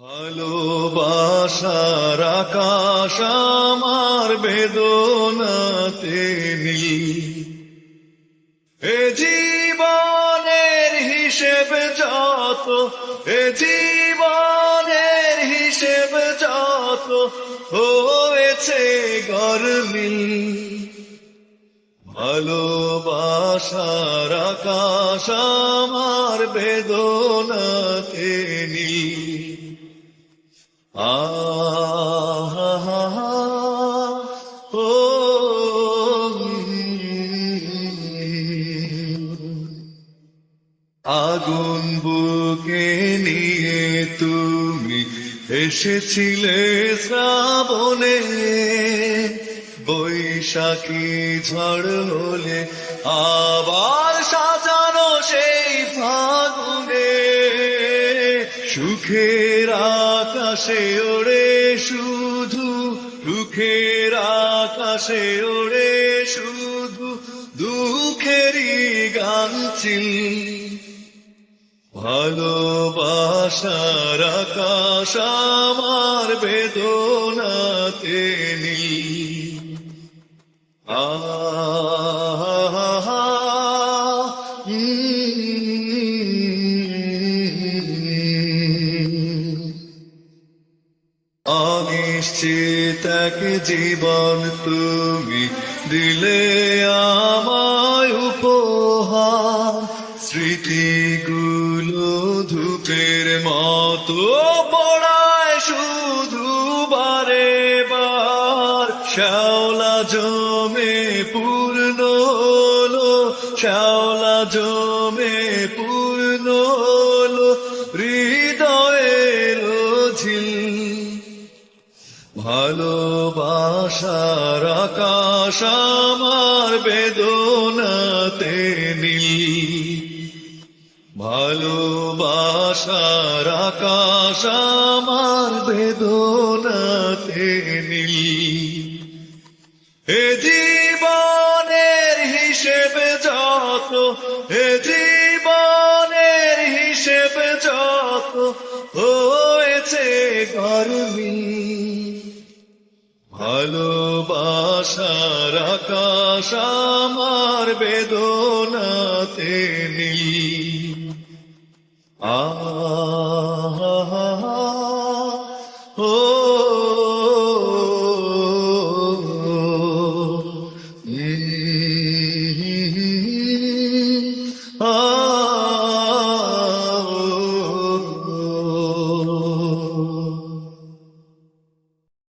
ভালোবাসার আকাশ আমার বেদনাতে নীল। এ জীবনের হিসেব যত, এ জীবনের হিসেব যত হয়েছে গরমিল ভালোবাসার আকাশ আমার বেদনাতে নীল। আগুন বুকে নিয়ে তুমি এসেছিলে শ্রাবণে বৈশাখী ঝড় হলে আবার সাজানো সেই ফাগুনে সুখের আকাশে ওড়ে শুধু সুখের আকাশে ওড়ে শুধু, দুঃখেরই গান ছিল ভালোবাসার আকাশ আমার বেদনাতে নীল আহা অনিশ্চিত এক জীবন তুমি দিলে আমায় উপহার। স্মৃতিগুলো ধূপের মতো পড়ায় শুধু বারে বার শ্যাওলা জমে পূর্ণ হলো, শ্যাওলা জমে পূর্ণ হলো। হৃদয়ের ভালোবাসার আকাশ আমার বেদনাতে নীল। ভালোবাসার আকাশ আমার বেদনাতে নীল। এ জীবনের হিসেবে যত এ জীবনের হিসেবে যত হয়েছে গরমি ভালোবাসার আকাশ আমার বেদনাতে নীল। আ